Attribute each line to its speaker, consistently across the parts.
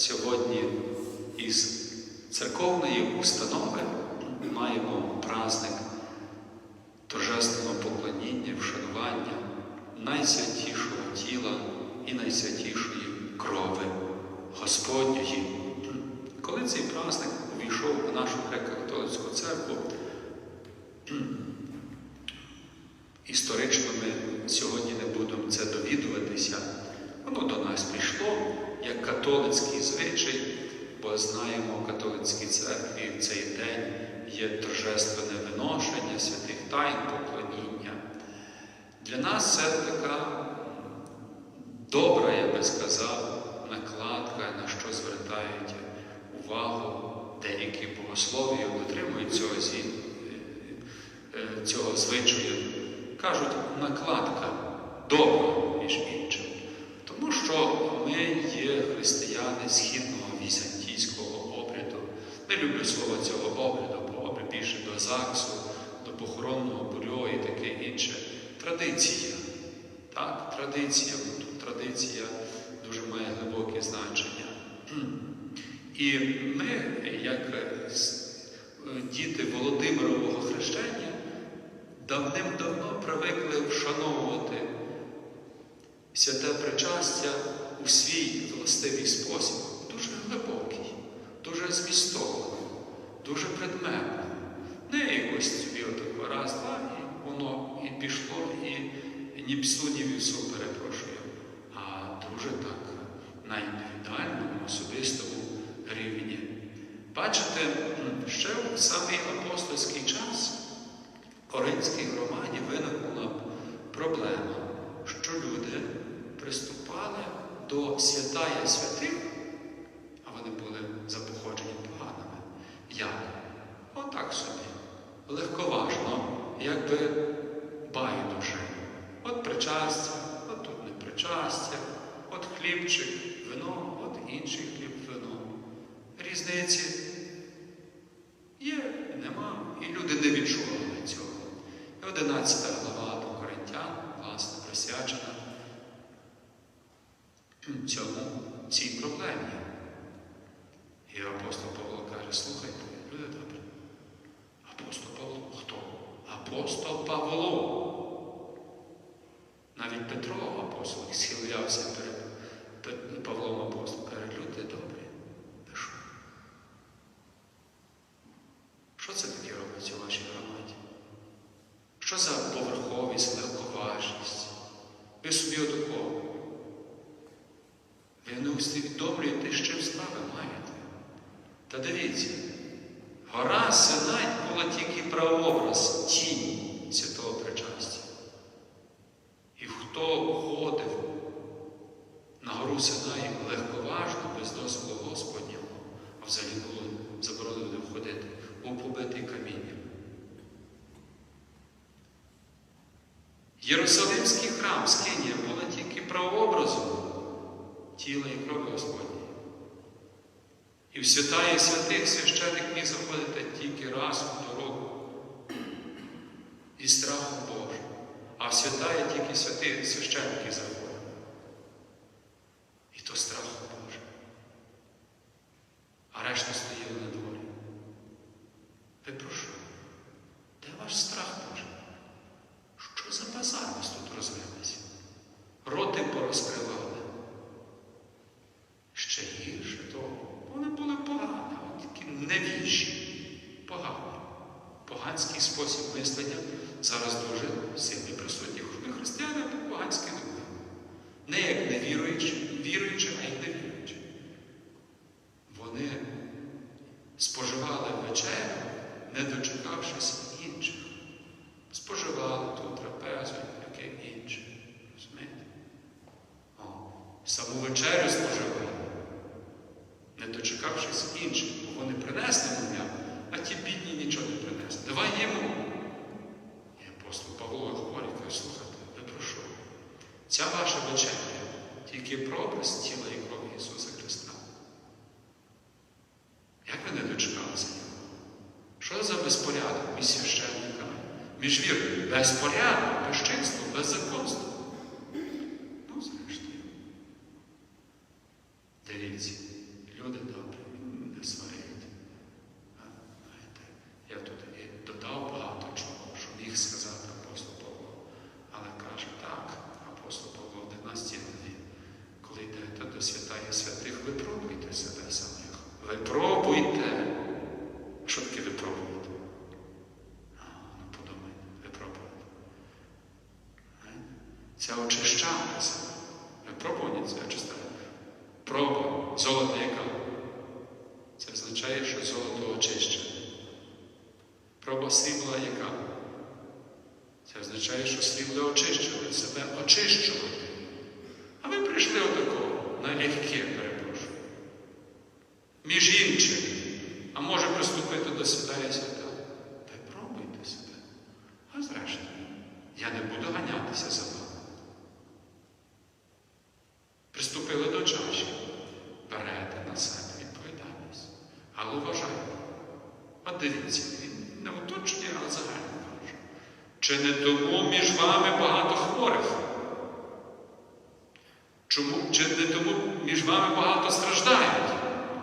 Speaker 1: сьогодні із церковної установи маємо праздник торжественного поклоніння, вшанування найсвятішого тіла і найсвятішої крови Господньої. Коли цей праздник увійшов у нашу греко-католицьку церкву, історично ми сьогодні не будемо це довідуватися. Воно до нас прийшло як католицький звичай, бо знаємо, в католицькій церкві в цей день є торжественне виношення святих тайн поклоніння. Для нас це така добра, я би сказав, накладка, на що звертають увагу деякі богослов'я, дотримують цього, зі- е, цього звичаю. Кажуть, накладка добра, між іншим. Тому що ми є християни східного. Не люблю слово цього обряду, бо обряд більше до ЗАГСу, до похоронного бюро і таке інше. Традиція. Так, традиція. Тут традиція дуже має глибоке значення. І ми, як е, е, діти Володимирового хрещення, давним-давно привикли вшановувати святе причастя у свій властивий спосіб, дуже глибокий, дуже змістовний, дуже предметний. Не якось собі отако раз, і воно і пішло, і ні псу, ні вівсу перепрошую, а дуже так на індивідуальному, особистому рівні. Бачите, ще в самий апостольський час в Коринській громаді виникла проблема, що люди приступали до святая святих, а вони були за походженням поганими. Як? Отак собі. Легковажно, якби байдуже. От причастя, от тут не причастя, от хлібчик, вино, от інший хліб, вино. Різниці є, нема, і люди не відчували цього. І 11 глава до Коринтян, власне, присвячена цьому цій проблемі. І апостол Павло каже, слухайте, люди добрі. Апостол Павло хто? Апостол Павло. Навіть Петро апостол схилявся перед Павлом апостолом, каже, люди добрі. Ви що? Що це таке робиться у вашій громаді? Що за поверховість, легковажність? Ви собі отакого. Ви не усвідомлюєте, з чим справи маєте. Та дивіться, гора Синай була тільки прообраз тіні святого причастя. І хто ходив на гору Синай легковажно, без дозволу Господнього, а взагалі було заборонено входити, був побитий камінням. Єрусалимський храм з Скинія була тільки прообразом тіла і. І в святає святих священик міг заходити тільки раз у дорогу і страхом Божим. А в святає тільки святих священики заходять. І то страхом Божим. А решта стояли на дворі. Ви про що? Де ваш страх Божий? Що за базар у вас тут розвилися? Роти порозкривали. Ще гірше того. Вони були погані, такі невіжі, погані. Поганський спосіб мислення зараз дуже сильно присутній. Ми християни по поганськи думаємо. Не як невіруючі, віруючі, а як невіруючі. Вони споживали вечерю, не дочекавшись інших. Споживали ту трапезу, яке інше. Розумієте? О, саму вечерю споживали, не дочекавшись інших, бо вони принесли мовляв, а ті бідні нічого не принесли. Давай їмо. І апостол Павло говорить, каже, слухайте, ви про що? Ця ваша вечеря тільки прообраз тіла і крові Ісуса Христа. Як ви не дочекалися його? Що за безпорядок між священниками? Між вірою? Безпорядок, безчинство, беззаконство. Ну, зрештою. Дивіться, люди добрі, не сварять. А, знаєте, я тут і додав багато чого, що міг сказати апостол Павло. Але каже так, апостол Павло в 11 главі, коли йдете до святая святих, випробуйте себе самих. Випробуйте. Що таке випробуйте? А, ну подумайте, випробуйте. Знаєте? Це очищати себе. Випробування це очищати. Проба, золото яка? Це означає, що золото очищене. Проба срібла яка? Це означає, що срібло очищує, себе очищувати. А ви прийшли отако, на легке, перепрошую. Між іншим, а може приступити до святая свята. Випробуйте себе. А зрештою, я не буду ганятися за вами. Приступили до чаші, берете на себе відповідальність. Але вважайте. От дивіться, він не уточнює, але загально каже. Чи не тому між вами багато хворих? Чому, чи не тому між вами багато страждають?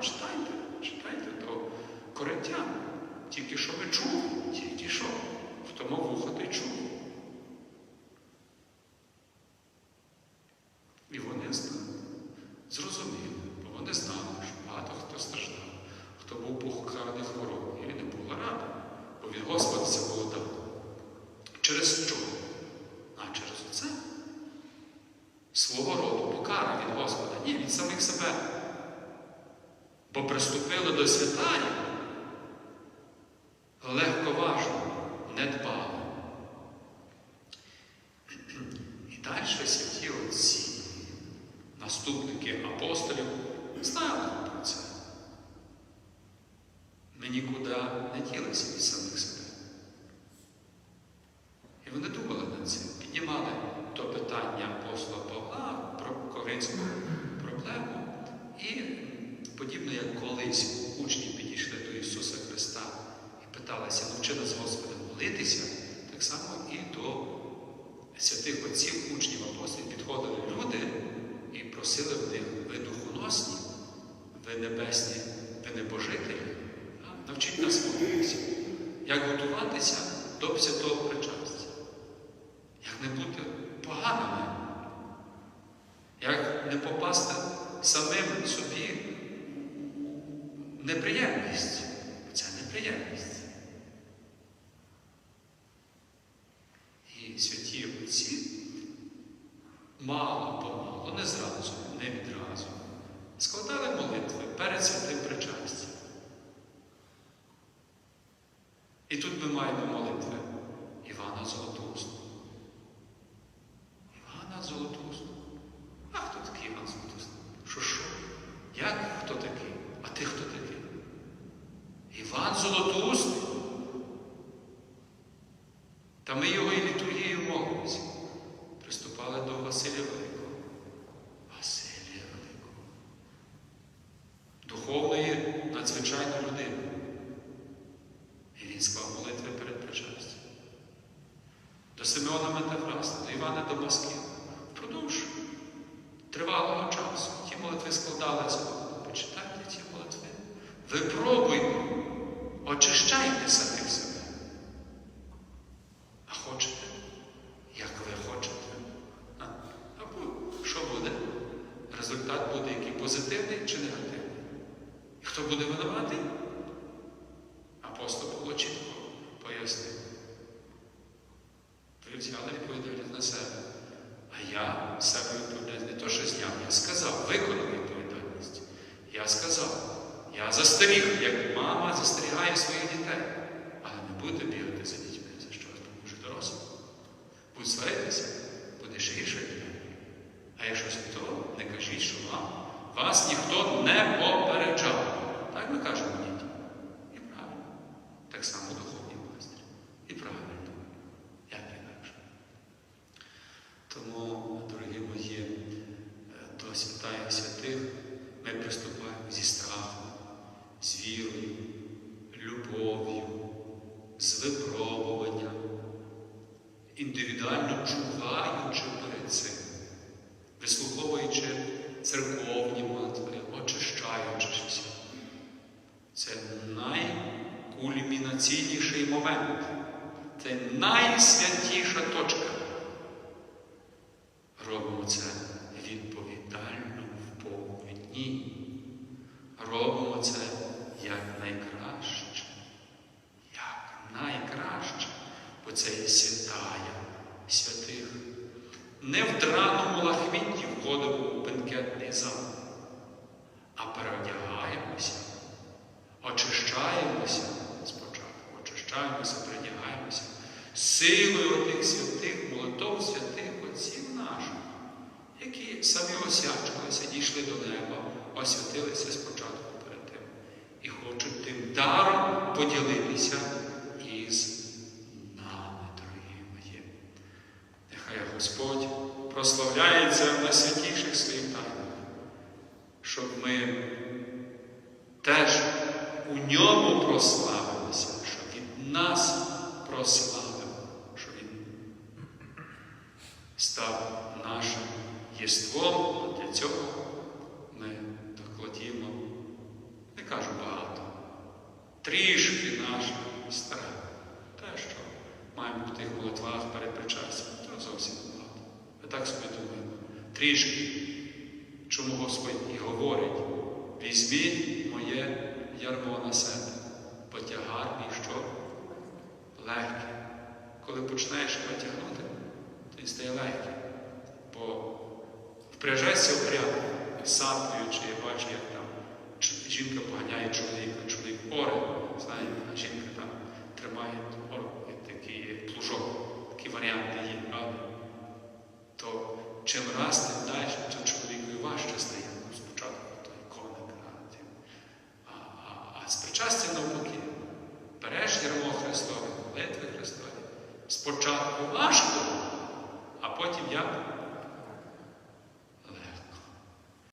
Speaker 1: Читайте, читайте то коринтян. Тільки що ми чули, тільки що. В тому вуха ти чув. І вони знали, зрозуміли, бо вони знали, що багато хто страждав, хто був покараний хворобою, і він не був радий, бо від Господа це було дано. Через що? А через оце? Свого роду покара від Господа. Ні, від самих себе. Бо приступили до святання легковажно, не дбали. Далі святі отці, наступники апостолів, знали про це. Ми нікуди не ділися від самих себе. І вони думали над цим, піднімали то питання апостола Павла про коринську проблему. І подібно як колись учні підійшли до Ісуса Христа і питалися, навчи нас Господа молитися, так само і до святих отців, учнів апостолів підходили люди і просили в них, ви духоносні, ви небесні, ви небожителі, навчіть нас молитися, як готуватися до святого причастя, як не бути поганими, як не попасти самим собі неприємність. Це неприємність. І святі отці мало помалу, не зразу, не відразу, складали молитви перед святим причастям. І тут ми маємо молитви Івана Золотоустого. Івана Золотоустого. А хто такий Іван Золотоустий? Що що? Як хто такий? А ти хто такий? Іван Золотоустий. Та ми його і літургією молимося. Приступали до Василя Великого. Василія Великого. Духовної надзвичайної людини. І він склав молитви перед причастям. До Симеона Метафраста, до Івана Дамаскіна. Впродовж тривалого часу ті молитви складалися. Почитайте ці молитви. Випробуйте, очищайте самих себе. А хочете, як ви хочете. А? Або що буде? Результат буде який позитивний чи негативний? І хто буде винуватий? Апостол Павло чітко пояснив. Ви взяли відповідальність на себе. А я себе відповідальність не то, що зняв, я сказав, виконав відповідальність. Я сказав, застеріг, як мама застерігає своїх дітей. Але не будете бігати за дітьми, за що тому що дорослі. Будь сваритися, буде ще гірше. А якщо хто, не кажіть, що вам вас ніхто не попереджав. Так ми кажемо дітям. І правильно. Так само духовні майстри. І правильно. Як інакше. Тому, дорогі мої, е, до святая святих ми приступаємо зі страхом, з вірою, любов'ю, з випробуванням, індивідуально чуваючи перед цим, вислуховуючи церковні молитви, очищаючи найцінніший момент. Це найсвятіша точка. Робимо це відповідально в повні. Робимо це як найкраще. Як найкраще. Бо це є святая святих. Не в драному лахмітті входимо у бенкетний зал, а переодягаємося, очищаємося спочатку, очищаємося, передягаємося силою тих святих молитов святих отців наших, які самі осячилися, дійшли до неба, освятилися спочатку перед тим і хочуть тим даром поділитися із нами, дорогі мої. Нехай Господь прославляється в найсвятіших своїх тайнах, щоб ми теж у ньому прославилися, щоб він нас прославив, щоб він став єством. Для цього ми докладімо, не кажу багато, трішки наших старань. Те, що маємо в тих молитвах перед причастям, то зовсім багато. Ми так собі думаємо. Трішки. Чому Господь і говорить, візьміть моє ярмо на себе, бо тягар мій що? Легкий. Коли почнеш його тягнути, то він стає легкий. Бо впряжеться в прямо, сапою, чи я бачу, як там жінка поганяє чоловіка, чоловік оре, знаєте, жінка там тримає ор,